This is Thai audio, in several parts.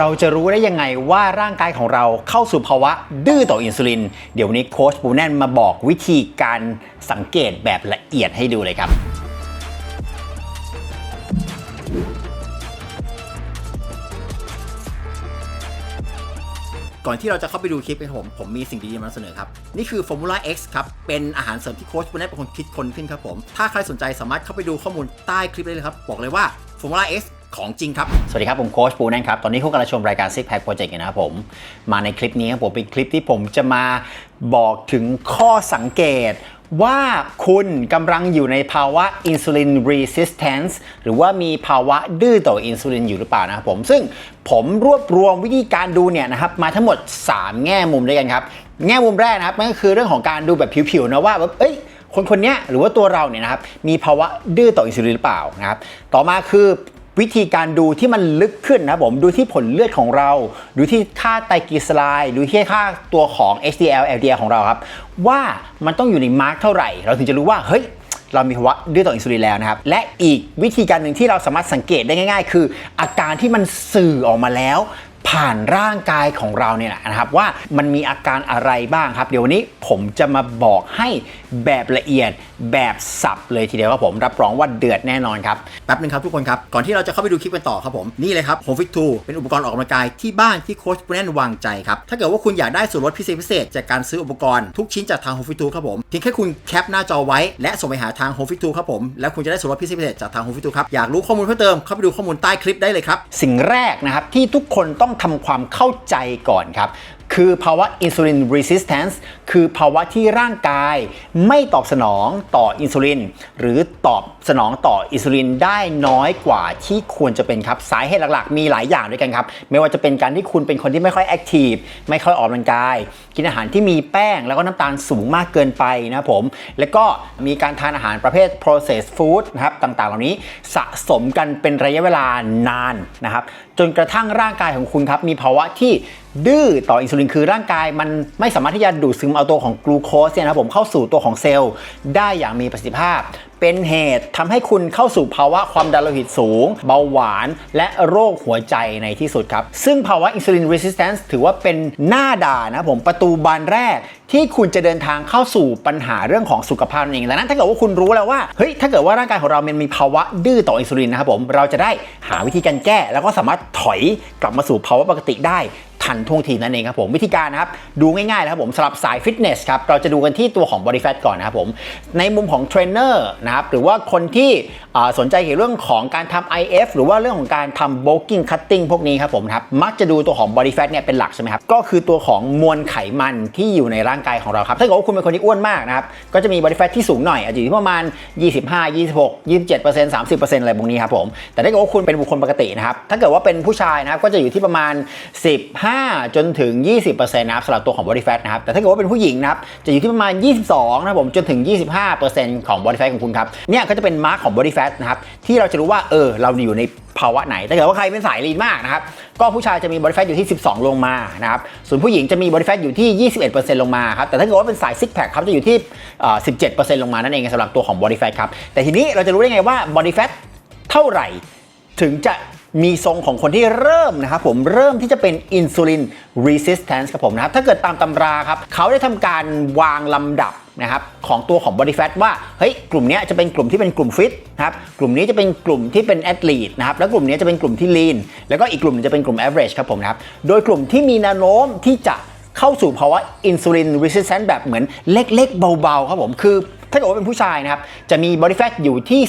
เราจะรู้ได้ยังไงว่าร่างกายของเราเข้าสู่ภาวะดื้อต่ออินซูลิน เดี๋ยววันนี้โค้ชปูแน่นมาบอกวิธีการสังเกตแบบละเอียดให้ดูเลยครับก่อนที่เราจะเข้าไปดูคลิปกันผม ผมมีสิ่งดีๆมาเสนอครับ นี่คือ Formula X ครับ เป็นอาหารเสริมที่โค้ชปูแน่เป็นคนคิดคนขึ้นครับผม ถ้าใครสนใจสามารถเข้าไปดูข้อมูลใต้คลิปได้เลยครับ บอกเลยว่า Formula X ของจริงครับ สวัสดีครับ ผมโค้ชปูแน่นครับ ตอนนี้คุณกำลังชมรายการ Six Pack Project นะครับผม มาในคลิปนี้ครับผมเป็นคลิปที่ผมจะมาบอกถึงข้อสังเกตว่าคุณกำลังอยู่ในภาวะ insulin resistance หรือว่ามีภาวะดื้อต่ออินซูลินอยู่หรือเปล่านะครับผม ซึ่งผมรวบรวมวิธีการดูเนี่ยนะครับมาทั้งหมด 3 แง่มุมด้วยกันครับ แง่มุมแรกนะครับนั่นก็คือเรื่องของการดูแบบผิวๆนะว่าแบบเอ้ยคนคนเนี้ยหรือว่าตัวเราเนี่ยนะครับมีภาวะดื้อต่ออินซูลินหรือเปล่านะครับต่อมาคือ วิธีการดูที่มันลึกขึ้นนะครับผมดูที่ผลเลือดของเรา ดูที่ค่าไตรกลีเซอไรด์ดูที่ค่าตัวของ HDL LDL ของเราครับ ว่ามันต้องอยู่ในมาร์กเท่าไหร่ เราถึงจะรู้ว่าเฮ้ยเรามีภาวะดื้อต่ออินซูลินแล้วนะครับ และอีกวิธีการหนึ่งที่เราสามารถสังเกตได้ง่าย ๆ คือ อาการที่มันสื่อออกมาแล้ว ผ่านร่างกายของเราเนี่ยแหละนะครับว่ามันมีอาการอะไรบ้างครับ เดี๋ยววันนี้ผมจะมาบอกให้แบบละเอียดแบบสับเลยทีเดียวครับผมรับรองว่าเดือดแน่นอนครับแป๊บนึงครับทุกคนครับ ก่อนที่เราจะเข้าไปดูคลิปกันต่อครับผม นี่เลยครับ Home Fit 2เป็นอุปกรณ์ออกกำลังกายที่บ้านที่โค้ชปุแนนวางใจครับ ถ้าเกิดว่าคุณอยากได้ส่วนลดพิเศษพิเศษจากการซื้ออุปกรณ์ทุกชิ้นจากทาง Home Fit 2ครับผมเพียงแค่คุณแคปหน้าจอไว้และส่งไปหาทาง Home Fit 2ครับผมแล้วคุณจะได้ส่วนลดพิเศษพิเศษจากทาง Home Fit 2ครับอยากรู้ข้อมูลเพิ่มเติมเข้าไปดูข้อมูลใต้คลิปได้เลยครับสิ่งแรกนะครับที่ทุกคนต้องทำความเข้าใจก่อนครับ คือภาวะ insulin resistance คือภาวะที่ร่างกายไม่ตอบสนองต่ออินซูลิน หรือตอบสนองต่ออินซูลินได้น้อยกว่าที่ควรจะเป็นครับ สาเหตุหลักๆ มีหลายอย่างด้วยกันครับ ไม่ว่าจะเป็นการที่คุณเป็นคนที่ไม่ค่อยแอคทีฟไม่ค่อยออกกำลังกาย กินอาหารที่มีแป้งแล้วก็น้ำตาลสูงมากเกินไปนะครับผม แล้วก็มีการทานอาหารประเภท processed food นะครับต่างๆ เหล่านี้สะสมกันเป็นระยะเวลานานนะครับจนกระทั่งร่างกายของคุณครับมีภาวะที่ ดื้อต่ออินซูลินคือร่างกายมันไม่สามารถที่จะดูดซึมเอาตัวของกลูโคสเนี่ยนะผมเข้าสู่ตัวของเซลล์ได้อย่างมีประสิทธิภาพเป็นเหตุทำให้คุณเข้าสู่ภาวะความดันโลหิตสูง เบาหวาน และโรคหัวใจในที่สุดครับ ซึ่งภาวะอินซูลิน resistance ถือว่าเป็นหน้าด่านนะผมประตูบานแรกที่คุณจะเดินทางเข้าสู่ปัญหาเรื่องของสุขภาพนั่นเองดังนั้นถ้าเกิดว่าคุณรู้แล้วว่า เฮ้ย ถ้าเกิดว่าร่างกายของเรามันมีภาวะดื้อต่ออินซูลินนะครับผม เราจะได้หาวิธีการแก้ แล้วก็สามารถถอยกลับมาสู่ภาวะปกติได้ทันท่วงทีนั่นเองครับผม วิธีการนะครับ ดูง่ายๆนะครับผมสำหรับสายฟิตเนสครับ เราจะดูกันที่ตัวของ body fat ก่อนนะครับผม ในมุมของเทรนเนอร์นะครับหรือว่าคนที่สนใจเกี่ยวกับเรื่องของการทำ IF หรือว่าเรื่องของการทำ bulking cutting พวกนี้ครับผมครับมักจะดูตัวของ body fat เนี่ยเป็นหลักใช่ไหมครับก็คือตัวของมวลไขมันที่อยู่ในร่างกายของเราครับถ้าเกิดว่าคุณเป็นคนที่อ้วนมากนะครับก็จะมี body fat ที่สูงหน่อยอาจจะอยู่ที่ประมาณ 25 26 27 30 อะไรพวกนี้ครับผมแต่ถ้าเกิดว่าคุณเป็นบุคคลปกตินะครับถ้าเกิดว่าเป็นผู้ชายนะครับก็จะอยู่ที่ประมาณ 15 จนถึง 20%นะครับสำหรับตัวของ body fat นะครับแต่ถ้าเกิดว่าเป็นผู้หญิงนะครับจะอยู่ที่ประมาณ 22นะครับผมจนถึง 25%ของ body fat ของคุณครับ เนี่ยก็จะเป็นมาร์กของ body fat นะครับที่เราจะรู้ว่าเออเราอยู่ในภาวะไหนถ้าเกิดว่าใครเป็นสายลีนมากนะครับก็ผู้ชายจะมี body fat อยู่ที่ 12 ลงมานะครับส่วนผู้หญิงจะมี body fat อยู่ที่ 21%ลงมาครับแต่ถ้าเกิดว่าเป็นสาย six pack ครับจะอยู่ที่เอ่อ17%ลงมานั่นเองสำหรับตัวของ body fat ครับแต่ทีนี้เราจะรู้ได้ไงว่า body fat เท่าไหร่ถึงจะมีทรงของคนที่เริ่มนะครับผมเริ่มที่จะเป็นอินซูลิน resistance ครับผมนะครับถ้าเกิดตามตำราครับเขาได้ทำการวางลำดับ นะครับของตัวของ body fat ว่าเฮ้ยกลุ่มนี้จะเป็นกลุ่มที่เป็นกลุ่มฟิตนะครับกลุ่มนี้จะเป็นกลุ่มที่เป็นแอ l ลี e นะครับแล้วกลุ่มนี้จะเป็นกลุ่มที่ lean แล้วก็อีกกลุ่มหนึงจะเป็นกลุ่ม average ครับผมนะครับโดยกลุ่มที่มีแนวโน้มที่จะเข้าสู่ภาวะอินซูลิน resistance แบบเหมือนเล็กๆ เบาๆครับผมคือถ้าเกิดว่าเป็นผู้ชายนะครับ จะมี body fat อยู่ที่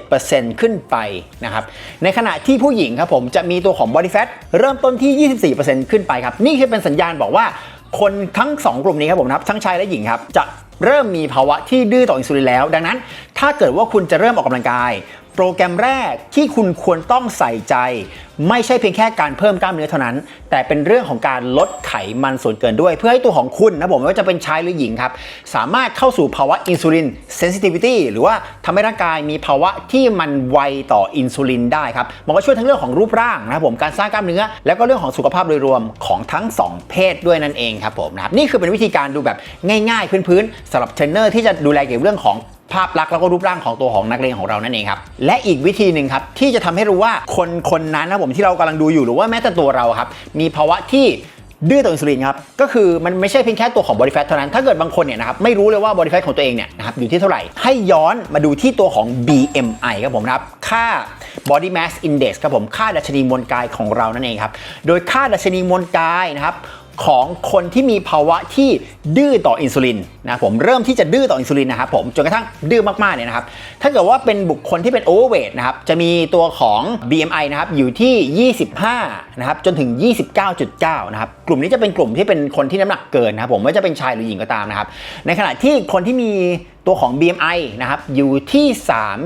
17%ขึ้นไปนะครับ ในขณะที่ผู้หญิงครับผมจะมีตัวของ body fat เริ่มต้นที่ 24%ขึ้นไปครับ นี่คือเป็นสัญญาณบอกว่าคนทั้ง 2 กลุ่มนี้ครับผมนะครับ ทั้งชายและหญิงครับ จะ เริ่มมีภาวะที่ดื้อต่ออินซูลินแล้ว ดังนั้น ถ้าเกิดว่าคุณจะเริ่มออกกำลังกาย โปรแกรมแรกที่คุณควรต้องใส่ใจ ไม่ใช่เพียงแค่การเพิ่มกล้ามเนื้อเท่านั้น แต่เป็นเรื่องของการลดไขมันส่วนเกินด้วย เพื่อให้ตัวของคุณนะผมไม่ว่าจะเป็นชายหรือหญิงครับ สามารถเข้าสู่ภาวะอินซูลินเซนซิทิวิตี้หรือว่าทำให้ร่างกายมีภาวะที่มันไวต่ออินซูลินได้ครับมันก็ช่วยทั้งเรื่องของรูปร่างนะผมการสร้างกล้ามเนื้อ แล้วก็เรื่องของสุขภาพโดยรวมของทั้ง 2 เพศด้วยนั่นเองครับผมนะครับนี่คือเป็นวิธีการดูแบบง่ายๆพื้นๆสำหรับเทรนเนอร์ที่จะดูแลเกี่ยวกับเรื่องของ ภาพลักษณ์แล้วก็รูปร่างของตัวของนักเรียนของเรานั่นเองครับ และอีกวิธีหนึ่งครับที่จะทำให้รู้ว่าคนคนนั้นนะผมที่เรากำลังดูอยู่หรือว่าแม้แต่ตัวเราครับ มีภาวะที่ดื้อต่ออินซูลินครับ ก็คือมันไม่ใช่เพียงแค่ตัวของบอดี้แฟทเท่านั้น ถ้าเกิดบางคนเนี่ยนะครับไม่รู้เลยว่าบอดี้แฟทของตัวเองเนี่ยนะครับอยู่ที่เท่าไหร่ ให้ย้อนมาดูที่ตัวของ BMI ครับผมนะครับ ค่า body mass index ครับผม ค่าดัชนีมวลกายของเรานั่นเองครับ โดยค่าดัชนีมวลกายนะครับ ของคนที่มีภาวะที่ดื้อต่ออินซูลินนะผมเริ่มที่จะดื้อต่ออินซูลินนะครับผมจนกระทั่งดื้อมากๆเนี่ยนะครับถ้าเกิดว่าเป็นบุคคลที่เป็นโอเวอร์เวทนะครับจะมีตัวของ BMI นะครับอยู่ที่ 25นะครับจนถึง 29.9นะครับกลุ่มนี้จะเป็นกลุ่มที่เป็นคนที่น้ำหนักเกินนะครับผมไม่ว่าจะเป็นชายหรือหญิงก็ตามนะครับในขณะที่คนที่มีตัวของ BMI นะครับอยู่ที่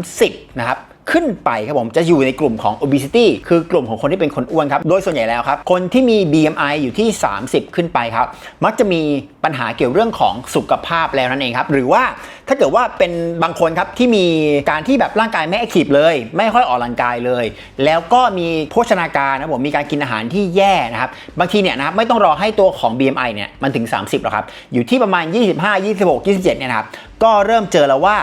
30นะครับ ขึ้นไปครับผมจะอยู่ในกลุ่มของ obesity คือกลุ่มของคนที่เป็นคนอ้วนครับ โดยส่วนใหญ่แล้วครับ คนที่มี BMI อยู่ที่ 30 ขึ้นไปครับ มักจะมีปัญหาเกี่ยวเรื่องของสุขภาพแล้วนั่นเองครับ หรือว่า ถ้าเกิดว่าเป็นบางคนครับที่มีการที่แบบร่างกายไม่แอคทีฟเลย ไม่ค่อยออกกำลังกายเลย แล้วก็มีโภชนาการนะผมมีการกินอาหารที่แย่นะครับบางทีเนี่ยนะครับไม่ต้องรอให้ตัวของ BMI เนี่ยมันถึง 30หรอกครับอยู่ที่ประมาณ 25 26 27เนี่ยนะครับก็เริ่มเจอแล้วว่า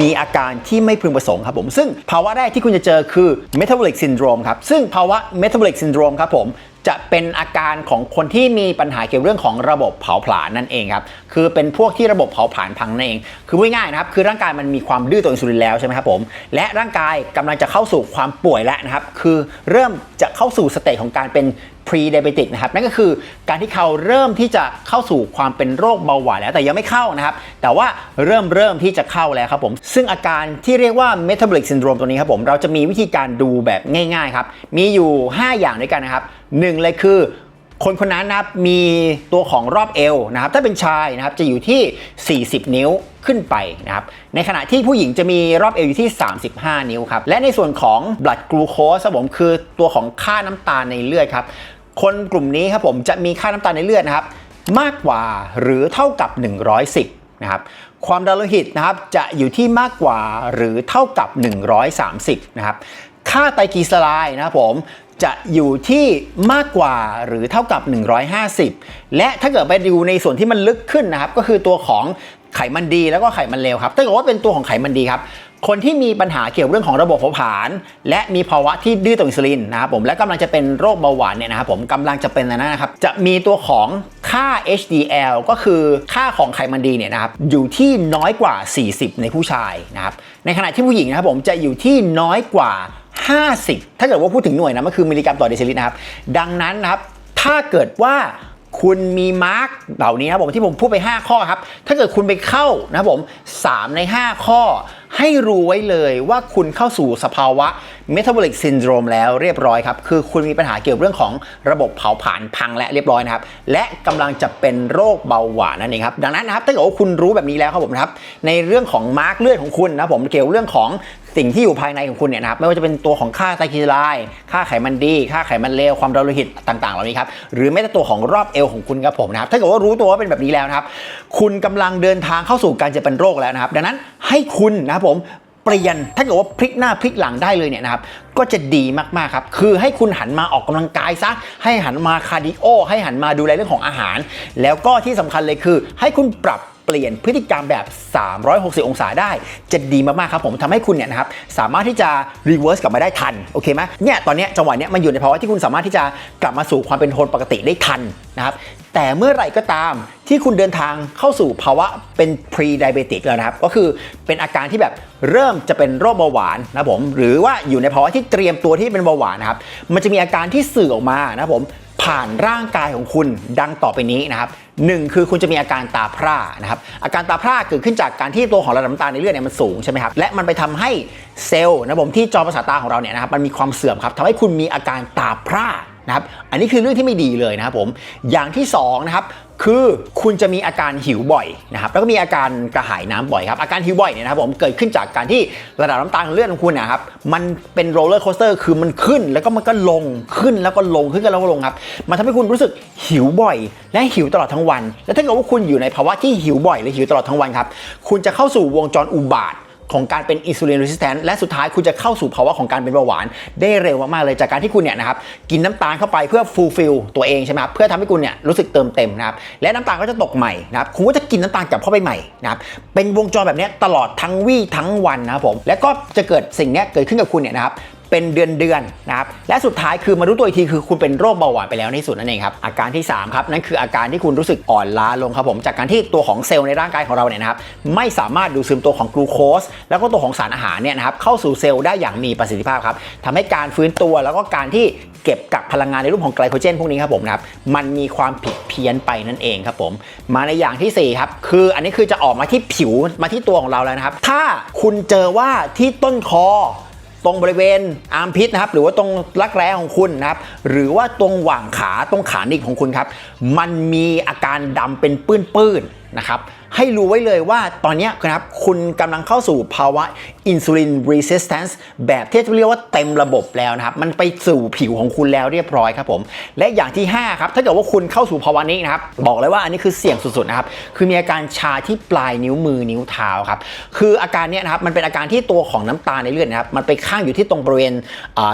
มีอาการที่ไม่พึงประสงค์ครับผม ซึ่งภาวะแรกที่คุณจะเจอคือ metabolic syndrome ครับ ซึ่งภาวะ metabolic syndrome ครับผม จะเป็นอาการของคนที่มีปัญหาเกี่ยวเรื่องของระบบเผาผลาญนั่นเองครับคือเป็นพวกที่ระบบเผาผลาญพังนั่นเอง คือพูดง่ายๆนะครับคือร่างกายมันมีความดื้อต่ออินซูลินแล้วใช่ไหมครับผมและร่างกายกำลังจะเข้าสู่ความป่วยแล้วนะครับคือเริ่มจะเข้าสู่สเตจของการเป็น pre diabetic นะครับนั่นก็คือการที่เขาเริ่มที่จะเข้าสู่ความเป็นโรคเบาหวานแล้วแต่ยังไม่เข้านะครับ แต่ว่าเริ่มเริ่มที่จะเข้าแล้วครับผม ซึ่งอาการที่เรียกว่า metabolic syndrome ตัวนี้ครับผมเราจะมีวิธีการดูแบบง่าย ๆ ครับ มีอยู่ 5 อย่างด้วยกันนะครับหนึ่งเลยคือคนคนนั้นนะครับมีตัวของรอบเอวนะครับถ้าเป็นชายนะครับจะอยู่ที่ 40 นิ้วขึ้นไปนะครับในขณะที่ผู้หญิงจะมีรอบเอวอยู่ที่ 35 นิ้วครับและในส่วนของ blood glucose ครับผมคือตัวของค่าน้ำตาลในเลือดครับ คนกลุ่มนี้ครับผมจะมีค่าน้ำตาลในเลือดนะครับมากกว่าหรือเท่ากับ 110นะครับความดันโลหิตนะครับจะอยู่ที่มากกว่าหรือเท่ากับ 130นะครับค่าไตรกลีเซอไรด์นะครับผมจะอยู่ที่มากกว่าหรือเท่ากับ 150 และถ้าเกิดไปดูในส่วนที่มันลึกขึ้นนะครับ ก็คือตัวของไขมันดีแล้วก็ไขมันเลวครับถ้าเกิดว่าเป็นตัวของไขมันดีครับ คนที่มีปัญหาเกี่ยวเรื่องของระบบเผาผลาญและมีภาวะที่ดื้อต่ออินซูลินนะครับผมและกำลังจะเป็นโรคเบาหวานเนี่ยนะครับผมกำลังจะเป็นนะนะครับจะมีตัวของค่า HDL ก็คือค่าของไขมันดีเนี่ยนะครับอยู่ที่น้อยกว่า 40 ในผู้ชายนะครับในขณะที่ผู้หญิงนะครับผมจะอยู่ที่น้อยกว่า 50 ถ้าเกิดว่าพูดถึงหน่วยนะมันคือมิลลิกรัมต่อเดซิลิตรนะครับดังนั้นนะครับถ้าเกิดว่า คุณมีมาร์กเหล่านี้ครับผมที่ผมพูดไป 5 ข้อครับ ถ้าเกิดคุณไปเข้านะครับผม 3 ใน 5 ข้อ ให้รู้ไว้เลยว่าคุณเข้าสู่สภาวะ metabolic syndrome แล้วเรียบร้อยครับ คือคุณมีปัญหาเกี่ยวกับเรื่องของระบบเผาผลาญพังและเรียบร้อยนะครับ และกำลังจะเป็นโรคเบาหวานนั่นเองครับ ดังนั้นนะครับถ้าเกิดว่าคุณรู้แบบนี้แล้วครับผมนะครับในเรื่องของมาร์กเลือดของคุณนะครับผมเกี่ยวกับเรื่องของ สิ่งที่อยู่ภายในของคุณเนี่ยนะครับไม่ว่าจะเป็นตัวของค่าไตรกลีเซอไรด์ค่าไขมันดี ค่าไขมันเลวความดันโลหิตต่างๆเหล่านี้ครับหรือแม้แต่ตัวของรอบเอวของคุณครับผมนะครับถ้าเกิดว่ารู้ตัวว่าเป็นแบบนี้แล้วนะครับคุณกำลังเดินทางเข้าสู่การจะเป็นโรคแล้วนะครับ ดังนั้นให้คุณนะครับผมเปลี่ยนถ้าเกิดว่าพลิกหน้าพลิกหลังได้เลยเนี่ยนะครับก็จะดีมากๆครับคือให้คุณหันมาออกกำลังกายซะให้หันมาคาร์ดิโอให้หันมาดูแลเรื่องของอาหาร แล้วก็ที่สำคัญเลยคือ ให้คุณปรับ เปลี่ยนพฤติกรรมแบบ 360 องศาได้ จะดีมากๆครับผมทำให้คุณเนี่ยนะครับสามารถที่จะรีเวิร์สกลับมาได้ทันโอเคไหมเนี่ยตอนนี้จังหวะเนี้ยมันอยู่ในภาวะที่คุณสามารถที่จะกลับมาสู่ความเป็นโทนปกติได้ทันนะครับแต่เมื่อไหร่ก็ตามที่คุณเดินทางเข้าสู่ภาวะเป็น pre diabetic แล้วนะครับ ก็คือเป็นอาการที่แบบเริ่มจะเป็นโรคเบาหวานนะครับผมหรือว่าอยู่ในภาวะที่เตรียมตัวที่เป็นเบาหวานนะครับมันจะมีอาการที่สื่อออกมานะครับผมผ่านร่างกายของคุณดังต่อไปนี้นะครับ หนึ่งคือคุณจะมีอาการตาพร่านะครับอาการตาพร่าเกิดขึ้นจากการที่ตัวของระดับน้ำตาลในเลือดเนี่ยมันสูงใช่ไหมครับและมันไปทำให้เซลล์นะครับผมที่จอประสาทตาของเราเนี่ยนะครับมันมีความเสื่อมครับทำให้คุณมีอาการตาพร่านะครับอันนี้คือเรื่องที่ไม่ดีเลยนะครับผมอย่างที่2นะครับ คือคุณจะมีอาการหิวบ่อยนะครับแล้วก็มีอาการกระหายน้ำบ่อยครับอาการหิวบ่อยเนี่ยนะครับผมเกิดขึ้นจากการที่ระดับน้ำตาลในเลือดของคุณนะครับมันเป็นโรลเลอร์โคสเตอร์คือมันขึ้นแล้วก็มันก็ลงขึ้นแล้วก็ลงขึ้นแล้วก็ลงครับมันทำให้คุณรู้สึกหิวบ่อย และหิวตลอดทั้งวัน แล้วถ้าเกิดว่าคุณอยู่ในภาวะที่หิวบ่อยหรือหิวตลอดทั้งวันครับคุณจะเข้าสู่วงจรอุบาท ของการเป็นอินซูลิน r ร s i สแตนและสุดท้ายคุณจะเข้าสู่ภาวะของการเป็นเบาหวาน ได้เร็วมากๆเลยจากการที่คุณเนี่ยนะครับกินน้ำตาลเข้าไปเพื่อฟูลฟิลตัวเองใช่ไหมครับเพื่อทำให้คุณเนี่ยรู้สึกเติมเต็มนะครับและน้ำตาลก็จะตกใหม่นะครับคุณก็จะกินน้ำตาลกลับเข้าไปใหม่นะครับเป็นวงจรแบบนี้ตลอดทั้งวี่ทั้งวันนะครับผมและก็จะเกิดสิ่งนี้เกิดขึ้นกับคุณเนี่ยนะครับ เป็นเดือนเดือนนะครับและสุดท้ายคือมารู้ตัวอีกทีคือคุณเป็นโรคเบาหวานไปแล้วในสุดนั่นเองครับอาการที่3ครับนั่นคืออาการที่คุณรู้สึกอ่อนล้าลงครับผมจากการที่ตัวของเซลล์ในร่างกายของเราเนี่ยนะครับไม่สามารถดูดซึมตัวของกลูโคสแล้วก็ตัวของสารอาหารเนี่ยนะครับเข้าสู่เซลล์ได้อย่างมีประสิทธิภาพครับทำให้การฟื้นตัวแล้วก็การที่เก็บกักพลังงานในรูปของไกลโคเจนพวกนี้ครับผมนะครับมันมีความผิดเพี้ยนไปนั่นเองครับผม มาในอย่างที่สี่ครับคืออันนี้คือจะออกมาที่ผิวมาที่ตัวของเราแล้วนะครับ ถ้าคุณเจอว่าที่ต้นคอ ตรงบริเวณอาร์มพิษนะครับหรือว่าตรงรักแร้ของคุณนะครับหรือว่าตรงหว่างขาตรงขาหนีบของคุณครับ มันมีอาการดำเป็นปื้นๆนะครับให้รู้ไว้เลยว่าตอนนี้นะครับคุณกำลังเข้าสู่ภาวะ อินซูลิน resistance แบบที่เรียกว่าเต็มระบบแล้วนะครับ มันไปสู่ผิวของคุณแล้วเรียบร้อยครับผม และอย่างที่ 5 ครับ ถ้าเกิดว่าคุณเข้าสู่ภาวะนี้นะครับ บอกเลยว่าอันนี้คือเสี่ยงสุดๆนะครับ คือมีอาการชาที่ปลายนิ้วมือนิ้วเท้าครับ คืออาการนี้นะครับ มันเป็นอาการที่ตัวของน้ำตาลในเลือดนะครับ มันไปข้างอยู่ที่ตรงบริเวณ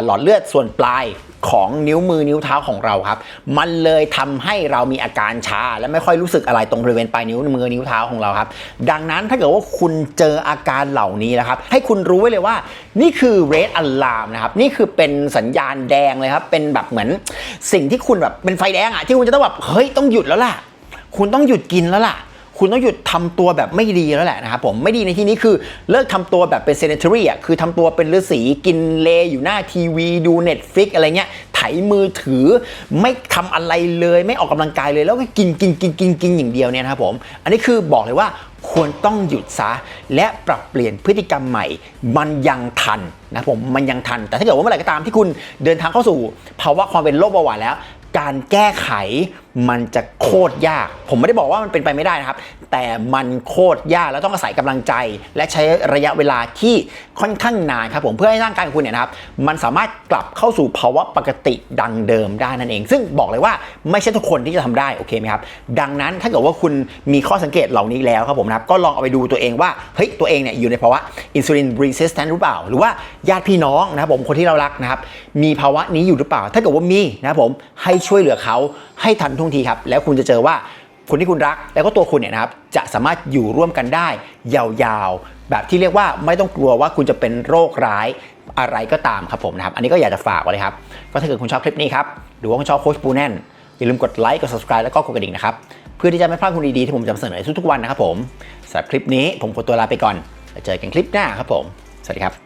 หลอดเลือดส่วนปลายของนิ้วมือนิ้วเท้าของเราครับ มันเลยทำให้เรามีอาการชา และไม่ค่อยรู้สึกอะไรตรงบริเวณปลายนิ้วมือนิ้วเท้าของเราครับ ดังนั้นถ้าเกิดว่าคุณเจออาการเหล่านี้นะครับ ให้คุณรู้ไว้เลยว่า นี่คือ red alarm นะครับ นี่คือเป็นสัญญาณแดงเลยครับ เป็นแบบเหมือนสิ่งที่คุณแบบเป็นไฟแดงอะที่คุณจะต้องแบบเฮ้ยต้องหยุดแล้วล่ะ คุณต้องหยุดกินแล้วล่ะคุณต้องหยุดทำตัวแบบไม่ดีแล้วแหละนะครับผมไม่ดีในที่นี้คือเลิกทำตัวแบบเป็น sedentary อะคือทำตัวเป็นฤาษีกินเลอยู่หน้าทีวีดู Netflix อะไรเงี้ยไถมือถือไม่ทำอะไรเลยไม่ออกกำลังกายเลยแล้วก็กินกินกินกินกินอย่างเดียวเนี่ยนะครับผม อันนี้คือบอกเลยว่า ควรต้องหยุดซะและปรับเปลี่ยนพฤติกรรมใหม่ มันยังทันนะผมมันยังทัน แต่ถ้าเกิดว่าเมื่อไหร่ก็ตามที่คุณเดินทางเข้าสู่ภาวะความเป็นโรคเบาหวานแล้ว การแก้ไข มันจะโคตรยาก ผมไม่ได้บอกว่ามันเป็นไปไม่ได้นะครับ แต่มันโคตรยากแล้วต้องอาศัยกำลังใจ และใช้ระยะเวลาที่ค่อนข้างนานครับผมเพื่อให้ร่างกายของคุณเนี่ยนะครับ มันสามารถกลับเข้าสู่ภาวะปกติดังเดิมได้นั่นเอง ซึ่งบอกเลยว่าไม่ใช่ทุกคนที่จะทำได้โอเคไหมครับดังนั้นถ้าเกิดว่าคุณมีข้อสังเกตเหล่านี้แล้วครับผมนะครับก็ลองเอาไปดูตัวเองว่าเฮ้ยตัวเองเนี่ยอยู่ในภาวะอินซูลิน resistant หรือเปล่า หรือว่าญาติพี่น้องนะครับผมคนที่เรารักนะครับมีภาวะนี้อยู่หรือเปล่า ถ้าเกิดว่ามีนะครับผมให้ช่วยเหลือเขาให้ทันท่วงทีครับ แล้วคุณจะเจอว่าคนที่คุณรัก แล้วก็ตัวคุณเนี่ยนะครับจะสามารถอยู่ร่วมกันได้ ยาวๆ แบบที่เรียกว่าไม่ต้องกลัวว่าคุณจะเป็นโรคร้ายอะไรก็ตามครับผมนะครับ อันนี้ก็อยากจะฝากไว้เลยครับ ก็ถ้าเกิดคุณชอบคลิปนี้ครับหรือว่าคุณชอบโค้ชปูแน่นอย่าลืมกดไลค์กด subscribe แล้วก็กดกระดิ่งนะครับเพื่อที่จะไม่พลาดคุณดีๆที่ผมจะนำเสนอทุกๆวันนะครับผมสำหรับคลิปนี้ผมขอตัวลาไปก่อนแล้วเจอกันคลิปหน้าครับผมสวัสดีครับ